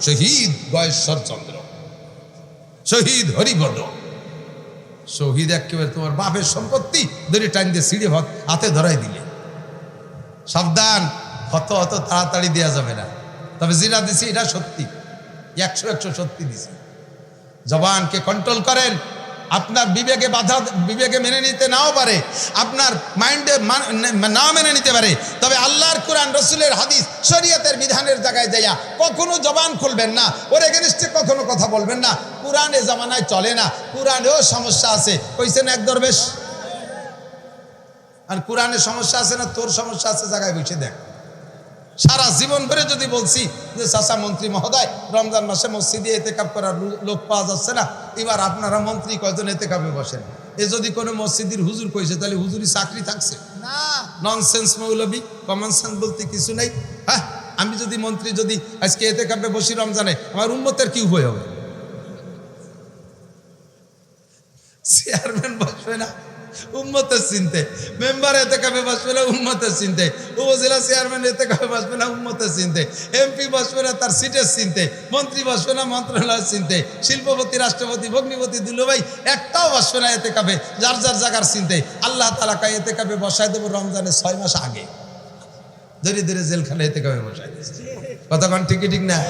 শহীদ গয়েশ্বর চন্দ্র শহীদ হরিবর্ণ। শহীদ একেবারে তোমার বাপের সম্পত্তি ধরে টাইম দিয়ে সিঁড়ি হাতে ধরাই দিলে। সাবধান, হত হত তাড়াতাড়ি দেওয়া যাবে না। তবে জিরা দিছি এটা সত্যি। একশো একশো সত্যি দিছি। জবানকে কন্ট্রোল করেন আপনার বিবেকে বাধা, বিবেকে মেনে নিতে নাও পারে। আপনার মাইন্ডে না মেনে নিতে পারে। তবে আল্লাহর কোরআন, রসুলের হাদিস, শরীয়তের বিধানের জায়গায় যাইয়া কখনো জবান খুলবেন না। ওর এগেনিস্টে কখনো কথা বলবেন না। কোরআনে জামানায় চলে না। কোরআনেও সমস্যা আছে। কইছেন এক দরবেশ? আর কোরআনে সমস্যা আছে না? তোর সমস্যা আছে? জায়গায় বসে দেখ। সারা জীবন ধরে যদি বলছি যে চাষা মন্ত্রী মহোদয় রমজান মাসে মসজিদে এতে কাপ করার লোক পাওয়া যাচ্ছে না। এবার আপনারা মন্ত্রী কয়জন এতে কাপে বসেন? এ যদি কোনো মসজিদের হুজুর কইছে তাহলে হুজুরি চাকরি থাকছে। না। ননসেন্স মৌলবী কমন সেন্স বলতে কিছু নেই। হ্যাঁ আমি যদি মন্ত্রী যদি আজকে এতে কাপে বসি রমজানে আমার উন্মতের কি উপায় হবে? চেয়ারম্যান বসবে না। উন্মতের চিনতে। মেম্বার এতে কাপে বসবে না উন্মতের চিনতে। উপজেলা চেয়ারম্যান এতে কাপে বসবে না উন্মতের চিনতে। এমপি বসবে না তার সিটের চিনতে। মন্ত্রী বসবে না মন্ত্রণালয়ের চিনতে। শিল্পপতি, রাষ্ট্রপতি, ভগ্নিপতি, দুলোভাই একটাও বসবে না এতে কাপে যার যার জায়গার চিনতে। আল্লাহ তালা এতে কাপে বসায় দেবো রমজানের ছয় মাস আগে। ধরে ধরে জেলখানে এতে কাপে দিচ্ছে কতক্ষণ ঠিকই ঠিক না?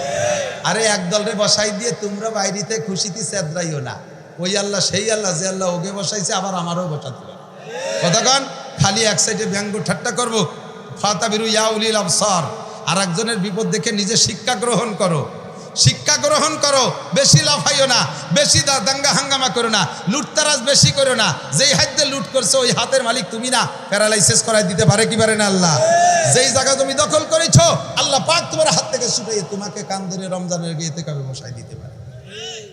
আরে এক দলরে বসাই দিয়ে তোমরা বাইরিতে খুশিতে চেদ্রাইও না। ওই আল্লাহ, সেই আল্লাহ, যে আল্লাহ ওকে বসাইছে, আবার আমারও বসাতে পারে কতক্ষণ খালি এক সাইডে ব্যঙ্গ ঠাট্টা করব। ফাতাবিরু ইয়াউলিল আবসার আর একজনের বিপদ দেখে নিজে শিক্ষা গ্রহণ করো। শিক্ষা গ্রহণ করো, বেশি লাফাইও না, বেশি দাঙ্গা হাঙ্গামা করো না, লুটতারাজ বেশি করো না। যেই হাত দিয়ে লুট করছ, ওই হাতের মালিক তুমি না। প্যারালাইসিস করাই দিতে পারে কি পারে না আল্লাহ? যেই জায়গা তুমি দখল করেছ, আল্লাহ পাক তোমার হাত থেকে ছুটাইয়ে তোমাকে কান ধরে রমজানের গিয়েতে কবে বসাই দিতে পারে।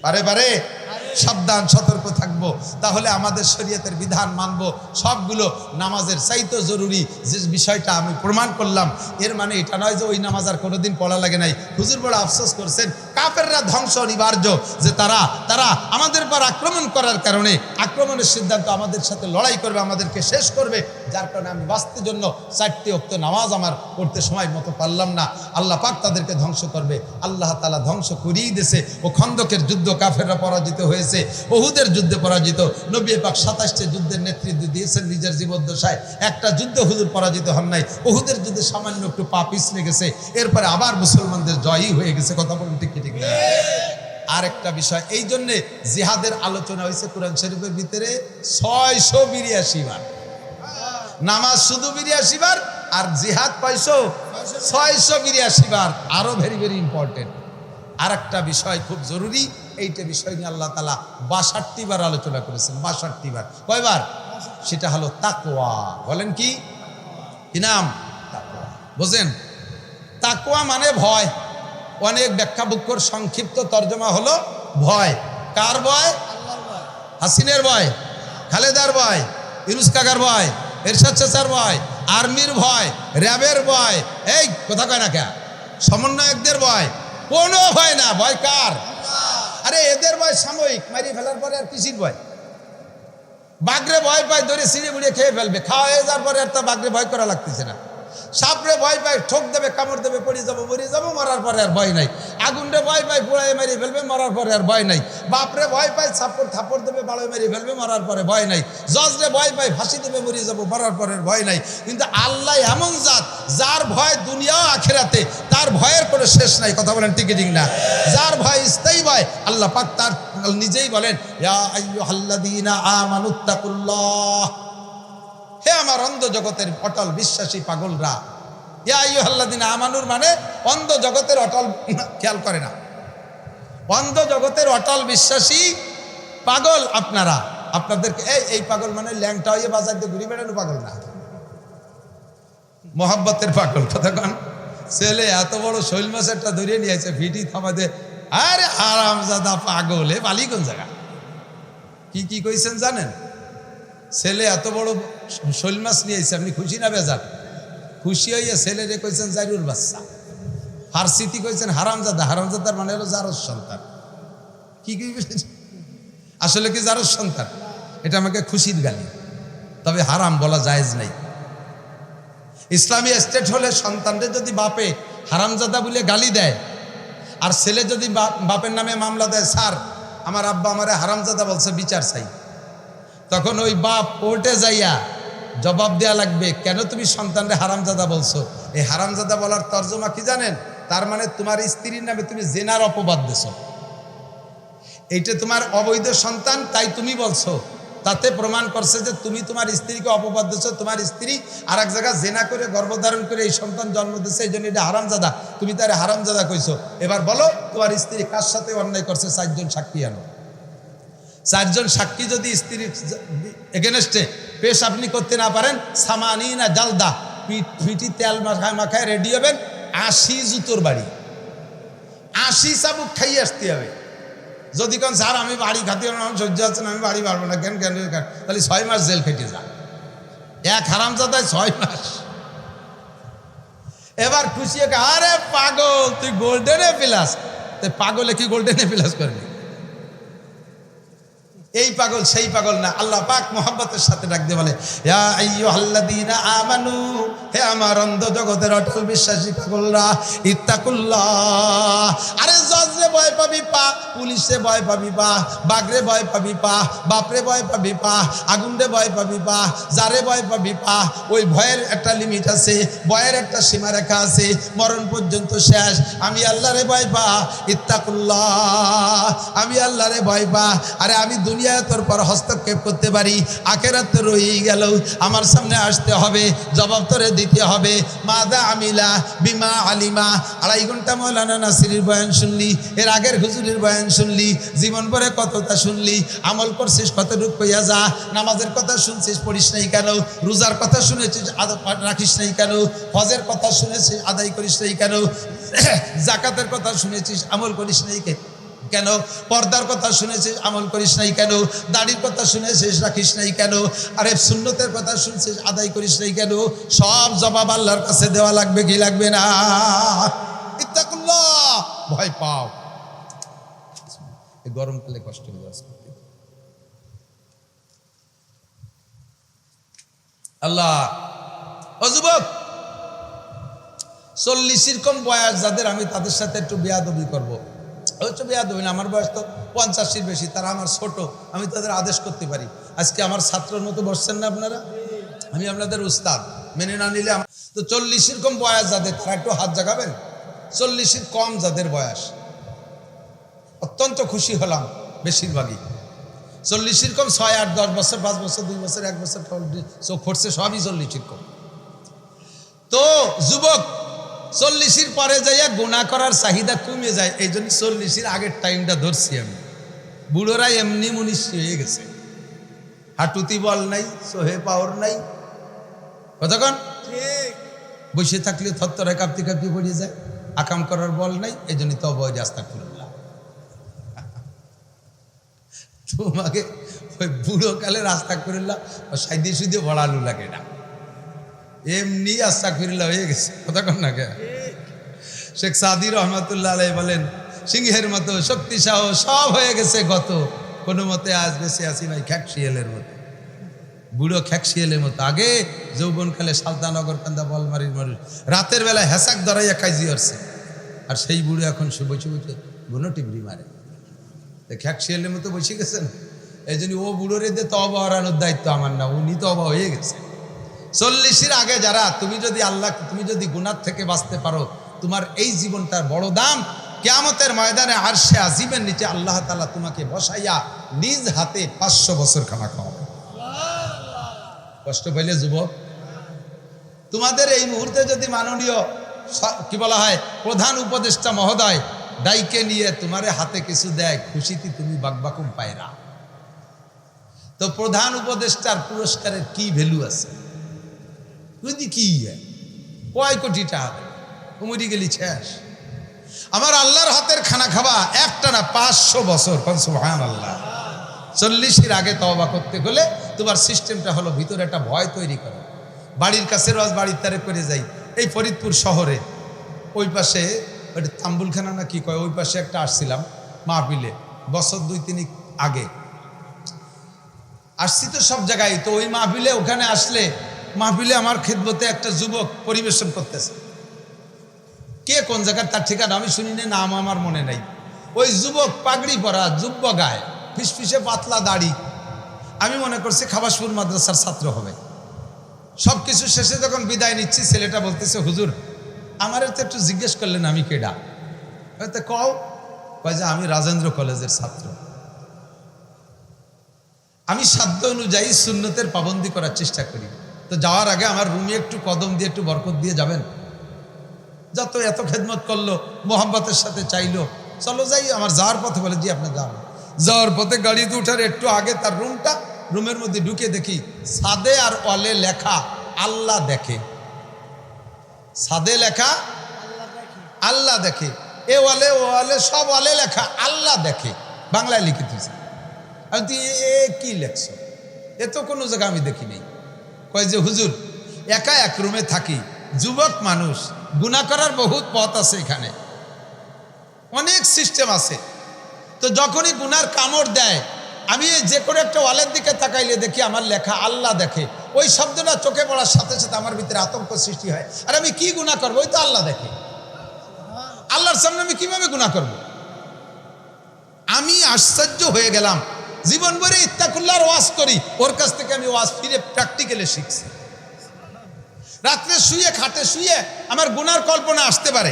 পারে পারে? সাবধান, সতর্ক থাকব। তাহলে আমাদের শরীয়তের বিধান মানব। সবগুলো নামাজের চাইতো জরুরি। যে বিষয়টা আমি প্রমাণ করলাম, এর মানে এটা নয় যে ওই নামাজ আর কোনোদিন পড়া লাগে নাই। হুজুর বড় আফসোস করছেন কাপেররা ধ্বংস অনিবার্য, যে তারা তারা আমাদের পর আক্রমণ করার কারণে, আক্রমণের সিদ্ধান্ত আমাদের সাথে লড়াই করবে, আমাদেরকে শেষ করবে। যার কারণে আমি বাঁচতে জন্য চারটি অক্ত নামাজ আমার পড়তে সময় মতো পারলাম না। আল্লাহ পাক তাদেরকে ধ্বংস করবে। আল্লাহ তালা ধ্বংস করিয়ে দিয়েছে। ও খন্দকের যুদ্ধ কাফেররা পরাজিত হয়েছে। ওহুদের যুদ্ধে পরাজিত। নবী পাক সাতাশটি যুদ্ধের নেতৃত্ব দিয়েছেন নিজের জীবদ্দশায়। একটা যুদ্ধ হুজুর পরাজিত হন নাই। ওহুদের যুদ্ধে সামান্য একটু পা পিছলে গেছে। এরপরে আবার মুসলমানদের জয়ই হয়ে গেছে। কথা বলুন ঠিক ঠিক না? আর বিষয় এই জন্যে জিহাদের আলোচনা হয়েছে কোরআন শরীফের ভিতরে ছয়শো বিরিয়াশি বার। নামাজ শুধু বিরিয়াশি বার আর জিহাদ কয়শো ছয়শো বিরিয়াশি বার আরও ভেরি ভেরি ইম্পর্টেন্ট আর একটা বিষয় খুব জরুরি, এইটা বিষয় নিয়ে আল্লাহ তালা বাষট্টি বার আলোচনা করেছেন বাষট্টি বার কয়বার? সেটা হলো তাকোয়া বলেন কি? নাম? তাকওয়া। বোঝেন? তাকোয়া মানে ভয়। অনেক ব্যাখ্যা বুক্ষর সংক্ষিপ্ত তর্জমা হলো ভয়। কার ভয়? হাসিনের ভয়। খালেদার ভয়। ইরুস কাকার ভয়। এরশাদ চাচার ভয়, আর্মির ভয়, র্যাবের ভয়, এই কথা কয় না কে সমন্বয়কদের ভয়, কোনো ভয় না, ভয় কার? আরে এদের ভয় সাময়িক, মারি ফেলার পরে আর কিসির ভয়? বাঘরে ভয় পায় ধরে সিঁড়ি বুড়িয়ে খেয়ে ফেলবে খাওয়া হয়ে যাওয়ার পরে আর তো বাঘরে ভয় করা লাগতেছে না। সাপরে ভয় পায়, ঠোক দেবে, কামড় দেবে, পড়ে যাব, মরে যাব, মরার পরে আর ভয় নাই। আগুনরে ভয় পায়, পোড়ায় মেরে ফেলবে, মরার পরে আর ভয় নাই। বাপরে ভয় পায় ছাপড় থাপড় দেবে বাড়ায় মেরে ফেলবে, মরার পরে ভয় নাই। জজরে ভয় পায়, ফাঁসি দেবে, মরে যাব, মরার পরে ভয় নাই। কিন্তু আল্লাহ এমন জাত, যার ভয় দুনিয়া আখেরাতে, তার ভয়ের কোনো শেষ নাই। কথা বলেন টিকে ঠিক না? যার ভয় স্থায়ী ভয়, আল্লাহ পাক তার নিজেই বলেন আইয়ুহাল্লাযীনা আমানুত্তাকুল্লাহ হে আমার অন্ধ জগতের অটল বিশ্বাসী পাগলরা, ইয়া আইয়ুহাল্লাযীন আমানুর মানে অন্ধ জগতের অটল খেয়াল করে না। অন্ধ জগতের অটল বিশ্বাসী পাগল আপনারা। আপনাদেরকে, এই এই পাগল মানে ল্যাংটা হয়ে বাজার দিয়ে ঘুরি বেড়ানো পাগল না। মহাব্বতের পাগল কন। ছেলে এত বড় শৈল মাছেরটা ধরিয়ে নিয়েছে ভিটি থামাতে আরে আরামজাদা পাগল, এ বালি কোন জায়গা? কি কি কইছেন জানেন? ছেলে এত বড় শৈল মাছ নিয়ে নিয়েছে আপনি খুশি না বেজার? খুশি হইয়া ছেলেরে কইছেন জাইরুর বাচ্চা। ফার্সিতি কইছেন হারামজাদা, হারামজাদার মানে হলো জারস সন্তান। কি কি আসলে কি জারস সন্তান? এটা আমাকে খুশির গালি। তবে হারাম বলা জায়েজ নাই। ইসলামী স্টেট হলে সন্তানদের যদি বাপে হারামজাদা বলে গালি দেয়, আর ছেলে যদি বাপ- বাপের নামে মামলা দেয়, স্যার, আমার আব্বা আমারে হারামজাদা বলছে, বিচার চাই। তখন ওই বাপ কোর্টে যাইয়া জবাব দেয়া লাগবে, কেন তুমি সন্তানরে হারামজাদা বলছো? এই হারামজাদা বলার তর্জমা কি জানেন? তার মানে তোমার স্ত্রীর নামে তুমি জেনার অপবাদ দেছো। এইটা তোমার অবৈধ সন্তান, তাই তুমি বলছো। তাতে প্রমাণ করছে যে তুমি তোমার স্ত্রীকে অপবাদ দিচ্ছ তোমার স্ত্রী আর এক জায়গায় জেনা করে, গর্ভধারণ করে এই সন্তান জন্ম দিচ্ছে এই জন্য এটা হারামজাদা। তুমি তার হারামজাদা কইছো। এবার বলো, তোমার স্ত্রী কার সাথে অন্যায় করছে, চারজন সাক্ষী আনো। চারজন সাক্ষী যদি স্ত্রীর এগেনস্টে পেশ আপনি করতে না পারেন সামানি না জালদা, পিঠ তেল মাখায় মাখায় রেডি হবেন, আশি জুতোর বাড়ি। আশি চাবুক খাইয়ে আসতে হবে। যদি কোন, স্যার, আমি বাড়ি খাতে আমার সহ্য হচ্ছে না, আমি বাড়ি পারব না, কেন কেন? তাহলে ছয় মাস জেল খেটে যা। এক হারাম চাতায় ছয় মাস। এবার খুশি আরে পাগল, তুই গোল্ডেনে প্লাস পাগলে কি গোল্ডেনে প্লাস করবি? এই পাগল, সেই পাগল না। আল্লাহ পাক মোহাম্মতের সাথে ডাক দিয়ে বলে আমানু, হে আমার অন্ধ জগতের অটল বিশ্বাসী পাগলরা, ইত্তাকুল্লাহ। আরে জজরে ভয় পাবি পা, পুলিশে ভয় পাবি পা, বাগরে ভয় পাবি পা, বাপরে ভয় পাবি পা, আগুনরে ভয় পাবি পা যারে ভয় পাবি পা, ওই ভয়ের একটা লিমিট আছে, ভয়ের একটা সীমারেখা আছে, মরণ পর্যন্ত শেষ। আমি আল্লাহরে ভয় পা, ইত্তাকুল্লাহ। আমি আল্লাহরে ভয় পা। আরে আমি দুনিয়া তোর পর হস্তক্ষেপ করতে পারি। আখেরাত তো রয়েই গেল। আমার সামনে আসতে হবে, জবাব তোরে দিতে হবে। মাদা আমিলা বিমা আলিমা। আড়াই ঘণ্টা মৌলানা নাসিরের বয়ান শুনলি, এর আগের হুজুরের বয়ান শুনলি, জীবন পরে কতটা শুনলি, আমল করছিস কতটুক কইয়া যা, নামাজের কথা শুনছিস, পড়িস নাই কেন, রোজার কথা শুনেছিস রাখিস নাই কেন, হজের কথা শুনেছিস, আদায় করিস নাই কেন, জাকাতের কথা শুনেছিস, আমল করিস নাই কেন। কেন? পর্দার কথা শুনেছিস, আমল করিস নাই কেন? দাড়ির কথা শুনেছিস, রাখিস নাই কেন? আরে সুন্নতের কথা শুনছিস, আদায় করিস নাই কেন? সব জবাব আল্লাহর কাছে দেওয়া লাগবে, কি লাগবে না? ইত্তাকুল্লাহ! ভয় পাও। গরমকালে কষ্ট হয়ে যাচ্ছে। আল্লাহ, ও যুবক চল্লিশের কম বয়স যাদের আমি তাদের সাথে একটু বেয়াদবি করব। হচ্ছে বেয়াদবি না, আমার বয়স তো পঞ্চাশের বেশি, তারা আমার ছোট, আমি তাদের আদেশ করতে পারি। আজকে আমার ছাত্রের মতো বসছেন না আপনারা? আমি আপনাদের উস্তাদ, মেনে না নিলে তো চল্লিশের কম বয়স যাদের, তারা একটু হাত জাগাবেন? চল্লিশের কম যাদের বয়স, অত্যন্ত খুশি হলাম বেশিরভাগই। চল্লিশের কম ছয় আট, দশ বছর, পাঁচ বছর, দুই বছর, এক বছর চোখ ফুটছে সবই চল্লিশের কম। তো, যুবক চল্লিশের পরে যাইয়া গুণা করার চাহিদা কমে যায় এই জন্য চল্লিশের আগের টাইমটা ধরছি আমি। বুড়োরা এমনি মুনিশ হয়ে গেছে। হাঁটুতি বল নাই সোহে পাওয়ার নাই। কতক্ষণ বসে থাকলে থত্তরে কাঁপতে কাঁপতে পড়ে যায়। আকাম করার বল নাই এই জন্য তব রাস্তা খুললাম তোমাকে ওই বুড়ো কালে রাস্তা করিলাম সাইডে সুদে ভরালু লাগে না। এমনি আস্তা করিলা হয়ে গেছে। কতক্ষণ না কে শেখ সাদি রহমতুল্লাহ আলাই বলেন, সিংহের মতো শক্তি সব হয়ে গেছে গত। কোনো মতে আজ বেশি আসি নাই খ্যাক শিয়ালের মতো। বুড়ো খ্যাক শিয়ালের মতো। আগে যৌবনকালে সালতানগর, কান্দা, বলমারির মানুষ। রাতের বেলা হেসাক ধরাইয়া কাজি আসছে আর সেই বুড়ো এখন সে বসে বসে বুনো টিবড়ি মারে। তো খ্যাক মতো বসে গেছেন এই জন্য ও বুড়োরে দিয়ে তবা হারানোর দায়িত্ব আমার না। উনি তবা হয়ে গেছে। চল্লিশের আগে যারা, তুমি যদি আল্লাহ, তুমি যদি গুনার থেকে বাঁচতে পারো, তোমার এই জীবনটার বড় দাম কেয়ামতের ময়দানে আর সে আজিমের নিচে আল্লাহ তালা তোমাকে বসাইয়া নিজ হাতে পাঁচশো বছর খানা খাওয়াবে। কষ্ট পাইলে যুবক। তোমাদের এই মুহূর্তে যদি মাননীয় কি বলা হয়, প্রধান উপদেষ্টা মহোদয় দায়কে নিয়ে তোমারে হাতে কিছু দেয়, খুশিতে তুমি বাকবাকুম পায়রা। তো প্রধান উপদেষ্টার পুরস্কারের কি ভ্যালু আছে? বুঝলি কি কয় কোটি টাকা? কুমুরি গেলি শেষ। আমার আল্লাহর হাতের খানা খাওয়া একটা না পাঁচশো বছর। সুহান আল্লাহ চল্লিশের আগে তওবা করতে গেলে তোমার সিস্টেমটা হলো ভিতরে একটা ভয় তৈরি করো। বাড়ির কাছে রোজ বাড়ির তারে করে যাই। এই ফরিদপুর শহরে ওই পাশে ওইটা তাম্বুলখানা না কি কয়? ওই পাশে একটা আসছিলাম মাহফিলে, বছর দুই তিন আগে। আসছি তো সব জায়গায়। তো ওই মাহফিলে ওখানে আসলে মাহফিলে আমার খেদমতে একটা যুবক পরিবেশন করতেছে। কে কোন জায়গার তার ঠিকানা আমি শুনি না নাম আমার মনে নেই। ওই যুবক পাগড়ি পরা যুব্য গায়ে, ফিসফিসে পাতলা দাড়ি। আমি মনে করছি খাবাসপুর মাদ্রাসার ছাত্র হবে। সব কিছু শেষে যখন বিদায় নিচ্ছি, ছেলেটা বলতেছে, হুজুর, আমার তো একটু জিজ্ঞেস করলেন আমি কেডা? হয়তো কও। কয় যে, আমি রাজেন্দ্র কলেজের ছাত্র। আমি সাধ্য অনুযায়ী সুন্নতের পাবন্দি করার চেষ্টা করি। তো যাওয়ার আগে আমার রুমে একটু কদম দিয়ে একটু বরকত দিয়ে যাবেন। যত এত খেদমত করল মোহাম্মতের সাথে চাইলো, চলো যাই, আমার যাওয়ার পথে বলে, জি, আপনি যান। যাওয়ার পথে গাড়িতে উঠার একটু আগে তার রুমটা, রুমের মধ্যে ঢুকে দেখি, সাদে আর অলে লেখা, আল্লাহ দেখে। সাদে লেখা, আল্লাহ দেখে। এ ওয়ালে ও ওয়ালে সব ওয়ালে লেখা, আল্লাহ দেখে। বাংলায় লিখে দিয়েছে। আমি তুই এ কি লেখছ? এ তো কোনো জায়গা আমি দেখি নেই কয় যে, হুজুর, একা এক রুমে থাকি, যুবক মানুষ গুণা করার বহুত পথ আছে এখানে। অনেক সিস্টেম আছে। তো যখনই গুনার কামড় দেয়, আমি যে কোনো একটা ওয়ালের দিকে তাকাইলে দেখি আমার লেখা আল্লাহ দেখে। ওই শব্দটা চোখে পড়ার সাথে সাথে আমার ভিতরে আতঙ্ক সৃষ্টি হয়। আর আমি কি গুণা করব? ওই তো আল্লাহ দেখে। আল্লাহর সামনে আমি কীভাবে গুণা করব? আমি আশ্চর্য হয়ে গেলাম। জীবন ভরে ইত্তাকুল্লার ওয়াজ করি। ওর কাছ থেকে আমি ওয়াজ ফিরে প্র্যাকটিক্যালে শিখছি। রাত্রে শুয়ে, খাটে শুয়ে আমার গুনার কল্পনা আসতে পারে।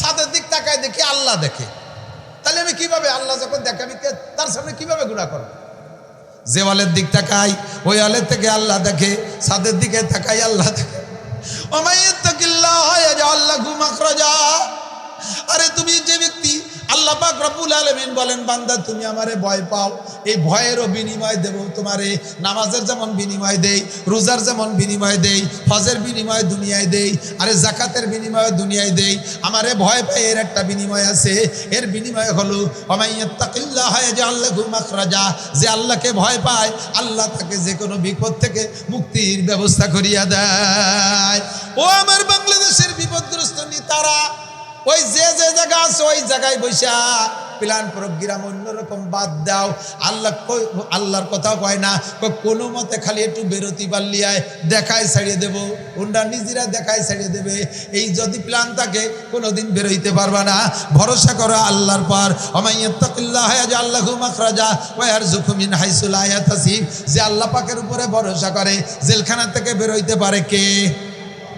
সাদের দিক তাকায় দেখি আল্লাহ দেখে। তাহলে আমি কীভাবে আল্লাহ যখন দেখে, আমি তার সামনে কীভাবে গুণা করব? যে ওয়ালের দিক তাকাই, ওই ওয়ালের থেকে আল্লাহ দেখে সাদের দিকে তাকাই আল্লাহ দেখে। ওমাইয়াত্তাকিল্লাহ আল্লাহ ঘুমাকরাজা আরে তুমি যে ব্যক্তি আল্লাহ পাক রব্বুল আলামিন বলেন, বান্দা, তুমি আমারে ভয় পাও। এই ভয়েরও বিনিময় দেব তোমারে। নামাজের যেমন বিনিময় দেই, রোজার যেমন বিনিময় দেই, হজের বিনিময় দুনিয়ায় দেই, আরে জাকাতের বিনিময় দুনিয়ায় দেই। আমারে ভয় পাই এর একটা বিনিময় আছে। এর বিনিময় হলো অমাইয়াত্তাকিল্লাহ আল্লাহ মাখরাজা। যে আল্লাহকে ভয় পায়, আল্লাহ তাকে যে কোনো বিপদ থেকে মুক্তির ব্যবস্থা করিয়া দেয়। ও আমার বাংলাদেশের বিপদগ্রস্ত নেতারা ওই যে যে জায়গা আছে, ওই জায়গায় বৈশা প্ল্যান প্রোগ্রাম অন্যরকম বাদ দাও। আল্লাহ আল্লাহর কথা কয় না কোনো মতে খালি একটু বেরোতি পারলিয়ায় দেখায় ছাড়িয়ে দেবো। ওনরা নিজেরা দেখায় ছাড়িয়ে দেবে। এই যদি প্ল্যান থাকে, কোনোদিন বেরোইতে পারবা না। ভরসা করো আল্লাহর পর। অমাইয়াত্তাকিল্লাহ আল্লাহ মাখরাজা ওয়ার জুকুমিন হাইসুল আয়াতাসিব যে আল্লাহ পাকের উপরে ভরসা করে, জেলখানা থেকে বেরোইতে পারে কে?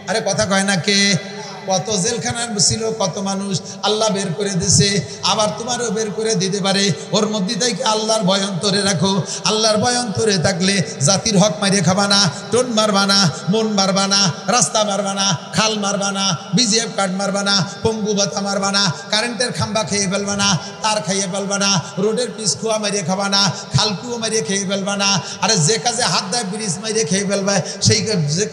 আরে কথা কয় না কে? কত জেলখানার ছিল, কত মানুষ আল্লাহ বের করে দিছে, আবার তোমারও বের করে দিতে পারে। ওর মধ্যে থেকে আল্লাহর ভয় অন্তরে রাখো। আল্লাহর ভয় অন্তরে থাকলে জাতির হক মারিয়ে খাবা না, টোন মারবা না, মন মারবা না, রাস্তা মারবা না, খাল মারবা না, বিজিএফ কার্ড মারবা না, পঙ্গু ভাতা মারবা না, কারেন্টের খাম্বা খেয়ে ফেলবা না, তার খাইয়ে ফেলবা না, রোডের পিস খোয়া মারিয়ে খাবা না খালকুয়ো মারিয়ে খেয়ে ফেলবা না, আরে যে কাজে হাত দেয় ব্রিজ মারিয়ে খেয়ে ফেলবে, সেই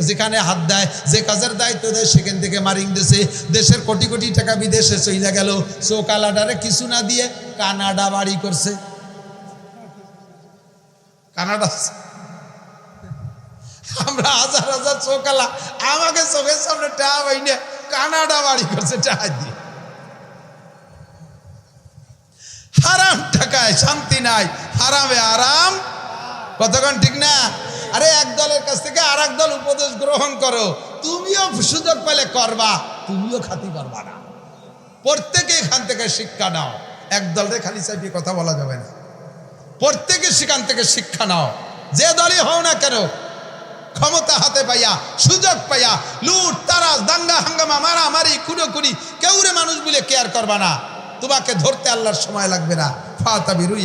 যেখানে হাত দেয়, যে কাজের দায়িত্ব দেয়, সেখান থেকে মারিং দিছে দেশের কোটি কোটি টাকা বিদেশে চইলা গেল। চোকালাডারে কিছু না দিয়ে কানাডা বাড়ি করছে। কানাডা আমরা হাজার হাজার আমাকে চোখের সামনে কানাডা বাড়ি করছে দিয়ে। হারাম টাকায় শান্তি নাই, হারামে আরাম। কতক্ষণ ঠিক না? আরে এক দলের কাছ থেকে আর দল উপদেশ গ্রহণ করো। তুমিও সুযোগ পেলে করবা, তুমিও খাতি পারবা না। প্রত্যেকে এখান থেকে শিক্ষা নাও। এক দলরে খালি চাইপিয়ে কথা বলা যাবে না। প্রত্যেকে সেখান থেকে শিক্ষা নাও। যে দলই হও না কেন, ক্ষমতা হাতে পাইয়া, সুযোগ পাইয়া, লুট তারাস দাঙ্গা, হাঙ্গামা, মারামারি কুড়ি কেউরে মানুষ বলে কেয়ার করবা না। তোমাকে ধরতে আল্লাহর সময় লাগবে না। ফাতাবিরু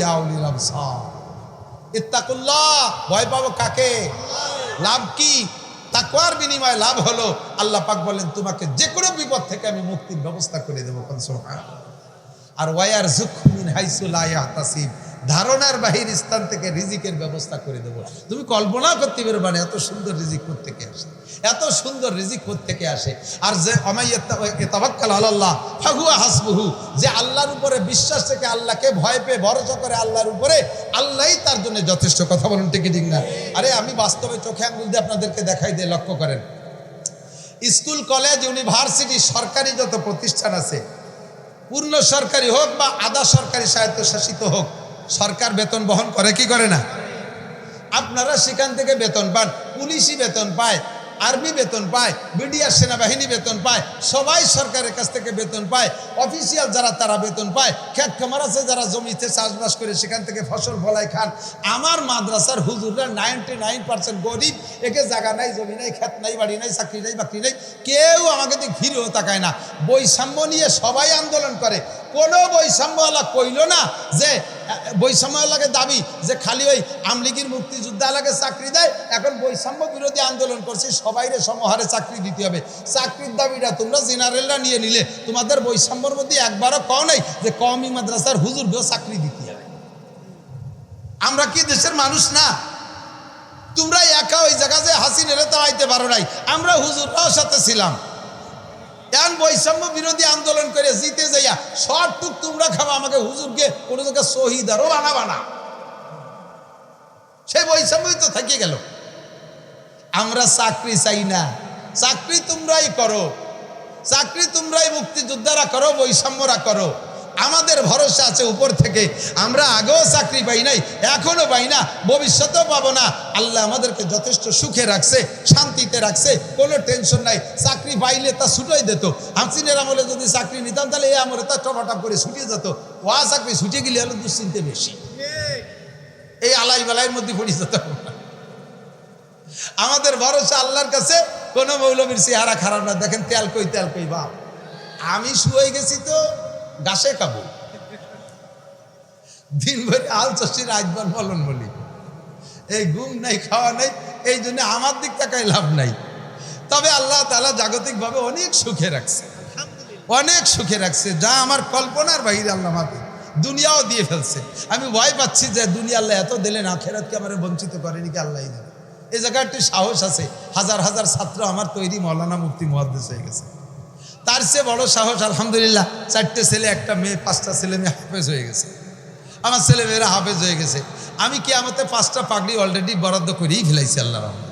ইত্তাকুল্লাহ, ভয় পাবো কাকে? লাভ কি? তাকওয়ার বিনিময়ে লাভ হলো, আল্লাহ পাক বলেন, তোমাকে যে কোনো বিপদ থেকে আমি মুক্তির ব্যবস্থা করে দেবো আর ওয়ার জুকমিন হাইসুলা ইয়াহতাসিব। ধারণার বাহির স্থান থেকে রিজিকের ব্যবস্থা করে দেবো। তুমি কল্পনা করতে পারবে না এত সুন্দর রিজিক থেকে আসে। এত সুন্দর রিজিক থেকে আসে। আর যে অমাইয়াত্তাবাক্কাল আল্লাহ ফাহুয়া হাসবুহু, যে আল্লাহর উপরে বিশ্বাস থেকে আল্লাহকে ভয় পেয়ে ভরসা করে আল্লাহর উপরে, আল্লাহই তার জন্য যথেষ্ট কথা বলুন, ঠিক ঠিক না? আরে আমি বাস্তবে চোখে আঙ্গুল দিয়ে আপনাদেরকে দেখাই দিয়ে লক্ষ্য করেন। স্কুল, কলেজ, ইউনিভার্সিটি, সরকারি যত প্রতিষ্ঠান আছে, পূর্ণ সরকারি হোক বা আধা সরকারি স্বায়ত্তশাসিত হোক সরকার বেতন বহন করে, কি করে না? আপনারা সেখান থেকে বেতন পান, পুলিশই বেতন পায়, আর্মি বেতন পায়, বিডিআর সেনাবাহিনী বেতন পায়, সবাই সরকারের কাছ থেকে বেতন পায়, অফিসিয়াল যারা তারা বেতন পায় খেত খামার আছে যারা জমিতে চাষবাস করে সেখান থেকে ফসল ফলাই খান। আমার মাদ্রাসার হুজুররা নাইনটি নাইন পার্সেন্ট গরিব, একে জায়গা নাই, জমি নাই খেত নাই, বাড়ি নাই, চাকরি নাই, বাকরি নাই, কেউ আমাকে দিকে ঘিরেও তাকায় না। বৈষম্য নিয়ে সবাই আন্দোলন করে। কোনো বৈষম্যওয়ালা কইল না যে আহ, বৈষম্যওয়ালাকে দাবি যে খালি ওই আমলিগির মুক্তিযোদ্ধালাকে চাকরি দেয়। এখন বৈষম্য বিরোধী আন্দোলন করছে সবাইরে সমহারে চাকরি দিতে হবে। চাকরির দাবিটা তোমরা জেনারেলরা নিয়ে নিলে তোমাদের বৈষম্যর মধ্যে একবারও কও নাই যে কমই মাদ্রাসার হুজুরকেও চাকরি দিতে হবে। আমরা কি দেশের মানুষ না? তোমরা একা ওই জায়গা যে হাসিনেরে তাড়াইতে পারো নাই। আমরা হুজুররাও সাথে ছিলাম। এখন বৈষম্য বিরোধী আন্দোলন করে জিতে যাইয়া টুক তোমরা খাবা, আমাকে হুজুরকে কোনো জায়গায় শহীদ আরও বানা বানা সেই বৈষম্যই তো থেকে গেল। আমরা চাকরি চাই না। চাকরি তোমরাই করো। চাকরি তোমরাই মুক্তিযোদ্ধারা করো, বৈষম্যরা করো। আমাদের ভরসা আছে উপর থেকে। আমরা আগেও চাকরি পাই নাই, এখনও পাই না, ভবিষ্যতেও পাবো না। আল্লাহ আমাদেরকে যথেষ্ট সুখে রাখছে, শান্তিতে রাখছে, কোনো টেনশন নাই। চাকরি পাইলে তা ছুটাই দিত। হাসিনের আমলে যদি চাকরি নিতাম, তাহলে এই আমলে তা টপাটপ করে ছুটিয়ে যেত। ওয়া চাকরি ছুটে গেলে হলো দুশ্চিন্তে বেশি। এই আলাই বেলাইয়ের মধ্যে পড়ে যেত। আমাদের ভরসা আল্লাহর কাছে, কোনো মৌলবীর চেহারা খারাপ না। দেখেন তেল কই তেল কই, বাপ। আমি শুয়ে গেছি তো গাছে খাব। দিন ভরে আল চষি রাজবান বলন বলি। এই ঘুম নাই খাওয়া নাই এই জন্য আমার দিক তাকাই লাভ নাই। তবে আল্লাহ তালা জাগতিকভাবে অনেক সুখে রাখছে। অনেক সুখে রাখছে যা আমার কল্পনার বাইরে আল্লাহ আমাকে দুনিয়াও দিয়ে ফেলছে। আমি ভয় পাচ্ছি যে দুনিয়া আল্লাহ এত দিলেন আখেরাতকে আমার বঞ্চিত করেনি কি আল্লাহ জানে। এই জায়গায় একটু সাহস আছে হাজার হাজার ছাত্র আমার তৈরি মৌলানা মুক্তি মহাদ্দেশ হয়ে গেছে। তার চেয়ে বড় সাহস, আলহামদুলিল্লাহ, চারটে ছেলে, একটা মেয়ে, পাঁচটা ছেলে মেয়ে হাফেজ হয়ে গেছে। আমার ছেলে মেয়েরা হাফেজ হয়ে গেছে। আমি কি আমাতে পাঁচটা পাগড়ি অলরেডি বরাদ্দ করেই ফেলাইছি আল্লাহ রহমান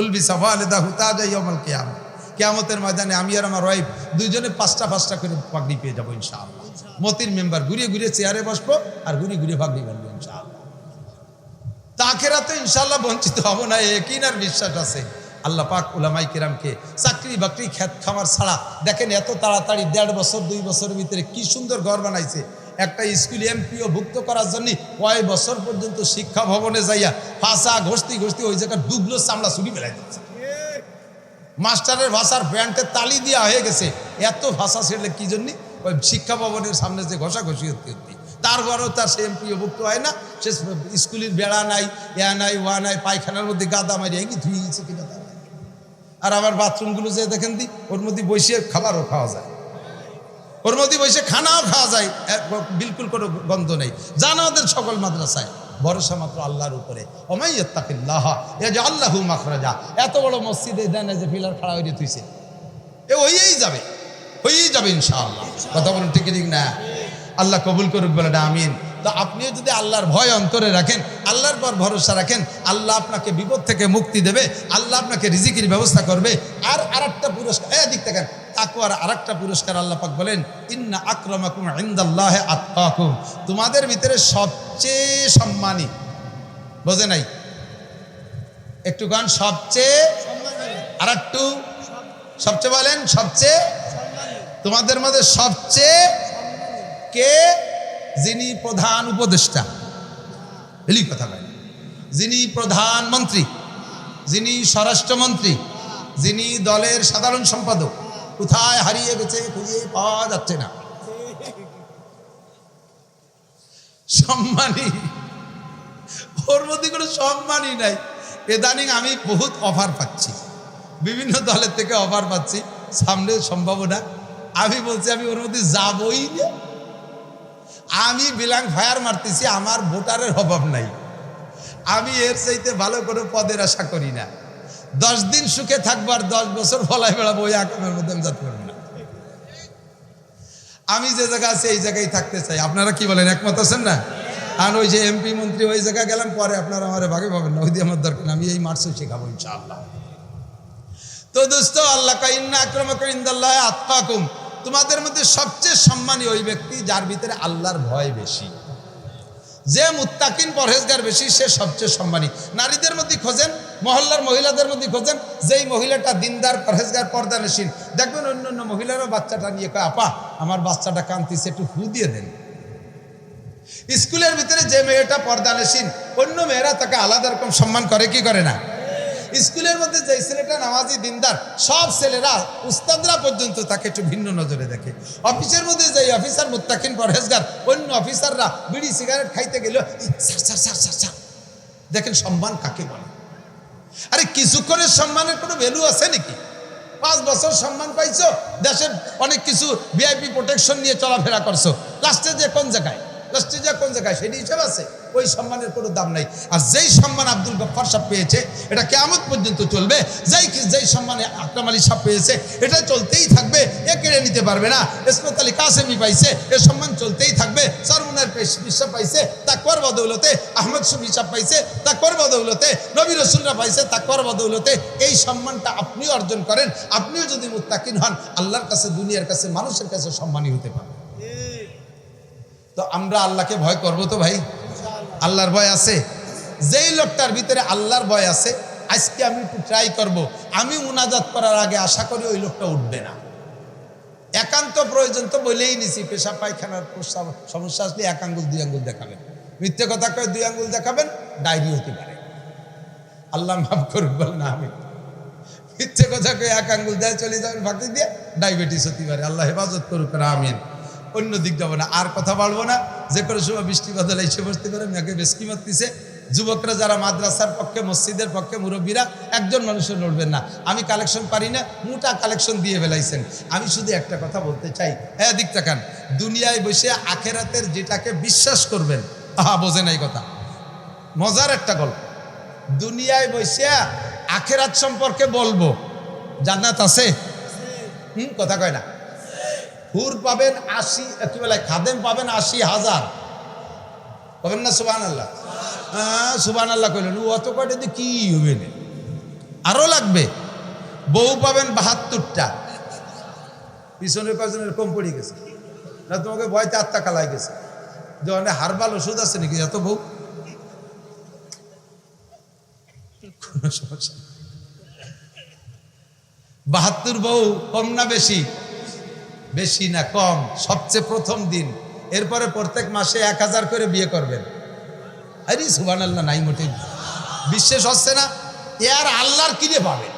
উলবি সাফা আলেদা হুতা যাই অমল কেয়ামত কেয়ামতের ময়দানে আমি আর আমার ওয়াইফ দুইজনে পাঁচটা পাঁচটা করে পাগড়ি পেয়ে যাব ইনশাআল্লাহ। মতির মেম্বার ঘুরিয়ে ঘুরিয়ে চেয়ারে বসবো আর ঘুরিয়ে ঘুরিয়ে পাগড়ি বানবো ইনশাআল্লাহ। তাকেরা তো ইনশাল্লাহ বঞ্চিত হব না একিন আর বিশ্বাস আছে। আল্লাহ পাক উলামাই কিরামকে চাকরি বাকরি খ্যাত খামার ছাড়া দেখেন এত তাড়াতাড়ি দেড় বছর, দুই বছরের ভিতরে কি সুন্দর ঘর বানাইছে। একটা স্কুল এমপিও ভুক্ত করার জন্য কয় বছর পর্যন্ত শিক্ষা ভবনে যাইয়া ফাঁসা ঘষতি ঘষতি ওই জায়গায় ডুবলো চামড়া ছুটি বেড়াই দিচ্ছে। মাস্টারের ভাষার প্যান্টের তালি দেওয়া হয়ে গেছে। এত ভাষা ছেড়ে কি জন্যে? ওই শিক্ষা ভবনের সামনে যে ঘষাঘষি হতে হতে। তারপরেও তার সে এমপিও ভুক্ত হয় না। সে স্কুলের বেড়া নাই ইয়া নাই ওয়া নাই, পায়খানার মধ্যে গাদা মারি কি ধুয়ে গেছে কিনা আর আবার বাথরুমগুলো যে দেখেন দি, ওর মধ্যে বসে খাবারও খাওয়া যায়। ওর মধ্যে বসে খানাও খাওয়া যায় বিলকুল কোনো গন্ধ নেই। জানা ওদের সকল মাদ্রাসায়, ভরসা মাত্র আল্লাহর উপরে। ওমাইয়াত্তাকিল্লাহ এ যে আল্লাহু মাখরাজা। এত বড় মসজিদে দেন যে পিলার খাড়া হয়ে তুইছে এ হইয়েই যাবে হইয়েই যাবে ইনশাআল্লাহ। কথা বলুন ঠিক ঠিক না? আল্লাহ কবুল করুক বলে না, আমিন। তো আপনিও যদি আল্লাহর ভয় অন্তরে রাখেন, আল্লাহর পর ভরসা রাখেন, আল্লাহ আপনাকে বিপদ থেকে মুক্তি দেবে, আল্লাহ আপনাকে রিজিকির ব্যবস্থা করবে। আর আরেকটা পুরস্কার দিক থেকে তাকুয়ার আরেকটা পুরস্কার আল্লাহ পাক বলেন, ইন্না আক্রমাকুম ইনদাল্লাহ আত্মাকুম তোমাদের ভিতরে সবচেয়ে সম্মানী, বোঝে নাই? একটু গান, সবচেয়ে আর একটু সবচেয়ে বলেন, সবচেয়ে? তোমাদের মধ্যে সবচেয়ে কে? যিনি প্রধান উপদেষ্টা। এলি কথা বলেন যিনি প্রধানমন্ত্রী যিনি স্বরাষ্ট্রমন্ত্রী, যিনি দলের সাধারণ সম্পাদক, কোথায় হারিয়ে গেছে, খুঁজে পাওয়া যাচ্ছে না। সম্মানী, ওর মধ্যে কোনো সম্মানই নাই। এদানিং আমি বহুত অফার পাচ্ছি। বিভিন্ন দলের থেকে অফার পাচ্ছি। সামনে সম্ভাবনা। আমি বলছি, আমি ওর মধ্যে যাবই না। আমি বিলাং ফায়ার মারতেছি, আমার ভোটারের অভাব নাই। আমি এর চাইতে ভালো করে পদের আশা করি না। দশ দিন সুখে থাকব আর দশ বছর ফলায় বেড়াবো, ওই আকামের মধ্যে আমি যেতে না। আমি যে জায়গা আছে, এই জায়গায় থাকতে চাই। আপনারা কি বলেন, একমত আছেন না? আর ওই যে এমপি, মন্ত্রী, ওই জায়গা গেলাম, পরে আপনারা আমার ভাগে পাবেন না, ওই দিয়ে আমার দরকার আমি এই মার্চে শেখাবো ইনশাআল্লাহ। তো দোস্ত, আল্লাহ কাইন্না আক্রমক ইন্দাল্লাহ আত্মাকুম তোমাদের মধ্যে সবচেয়ে সম্মানী ওই ব্যক্তি যার ভিতরে আল্লাহর ভয় বেশি। যে মুত্তাকিন পরহেজগার বেশি, সে সবচেয়ে সম্মানী। নারীদের মধ্যে খোঁজেন, মহল্লার মহিলাদের মধ্যে খোঁজেন, যেই মহিলাটা দিনদার, পরহেজগার পর্দা নেশিন দেখবেন অন্য অন্য মহিলারও বাচ্চাটা নিয়ে কয়, আপা, আমার বাচ্চাটা কান্তিছে একটু ফু দিয়ে দেন। স্কুলের ভিতরে যে মেয়েটা পর্দা নেশিন অন্য মেয়েরা তাকে আলাদা রকম সম্মান করে, কি করে না? স্কুলের মধ্যে যে ছেলেটা নামাজি দিনদার, সব ছেলেরা উস্তাদরা পর্যন্ত তাকে একটু ভিন্ন নজরে দেখে। অফিসের মধ্যে যে অফিসার মুত্তাকিন পরহেজগার, অন্য অফিসাররা বিড়ি, সিগারেট খাইতে গেল দেখেন সম্মান কাকে বলে? আরে, কিছুক্ষণের সম্মানের কোনো ভ্যালু আছে নাকি? পাঁচ বছর সম্মান পাইছো, দেশের অনেক কিছু ভিআইপি প্রোটেকশন নিয়ে চলাফেরা করছ। লাস্টে যে কোন জায়গায়? যে কোন জায়গায়, সেটি হিসাব আছে। ওই সম্মানের কোনো দাম নাই। আর যেই সম্মান আব্দুল গফ্ফার সাহেব পেয়েছে, এটা কেমন পর্যন্ত চলবে। যেই যেই সম্মানে আকরাম আলী সাহেব পেয়েছে, এটা চলতেই থাকবে। এ কেড়ে নিতে পারবে না। ইসমত আলী কাসেমি পাইছে, এ সম্মান চলতেই থাকবে। সরমুনার বিশ্ব পাইছে, তাকওয়ার বদৌলতে। আহমদ শফি সাহেব পাইছে, তাকওয়ার বদৌলতে। নবী রসুলরা পাইছে, তাকওয়ার বদৌলতে। এই সম্মানটা আপনিও অর্জন করেন। আপনিও যদি মুত্তাকিন হন, আল্লাহর কাছে, দুনিয়ার কাছে, মানুষের কাছে সম্মানী হতে পারেন তো আমরা আল্লাহকে ভয় করব তো ভাই? আল্লাহর ভয় আছে? যেই লোকটার ভিতরে আল্লাহর ভয় আছে, আজকে আমি একটু ট্রাই করব। আমি মুনাজাত করার আগে আশা করি ওই লোকটা উঠবে না। একান্ত প্রয়োজন তো বলেই নিছি পেশা পায়খানার প্রস্রাব- সমস্যা আসলে এক আঙ্গুল, দুই আঙ্গুল দেখাবেন। মিথ্যে কথা কয়ে দুই আঙ্গুল দেখাবেন, ডায়রি হতে পারে। আল্লাহ মাফ করুক বল না আমি মিথ্যে কথা কয়ে এক আঙ্গুল দেয়, চলে যাবেন ফাঁকি দিয়ে, ডায়াবেটিস হতে পারে। আল্লাহ হেফাজত করুক আমিন। অন্য দিক যাব না। আর কথা বাড়বো না। যে করে সময় বৃষ্টি বাদল এসে বসতে পারে, মেয়েকে বেশকি মারতেছে। যুবকরা যারা মাদ্রাসার পক্ষে, মসজিদের পক্ষে মুরব্বীরা, একজন মানুষের লড়বেন না। আমি কালেকশন পারি না, মোটা কালেকশন দিয়ে ফেলাইছেন। আমি শুধু একটা কথা বলতে চাই। হ্যাঁ দিক তাকান দুনিয়ায় বসে আখেরাতের যেটাকে বিশ্বাস করবেন, আহা, বোঝে নাই কথা। মজার একটা গল্প। দুনিয়ায় বসে আখেরাত সম্পর্কে বলব। জান্নাত আছে? হুম, কথা কয় না। হুর পাবেন আশি কি বলে খাদেম পাবেন আশি হাজার। পাবেন না সুবান আল্লাহ হ্যাঁ সুবান আল্লাহ কইলেন অত কয়টা দিয়ে কি হবে আরও লাগবে। বউ পাবেন বাহাত্তরটা। পিছনের কজনের কম পড়ে গেছে? না, তোমাকে ভয়তে আত্মা কালাই গেছে। যে অনেক হারবাল ওষুধ আছে নাকি? এত বউ? কোনো সমস্যা বাহাত্তর বউ, কম না বেশি? বেশি না কম, সবচেয়ে প্রথম দিন। এরপরে প্রত্যেক মাসে এক হাজার করে বিয়ে করবেন। আরে সুবান আল্লাহ নাই মোটে বিশ্বাস হচ্ছে না? এ আর আল্লাহর কিনে পাবে?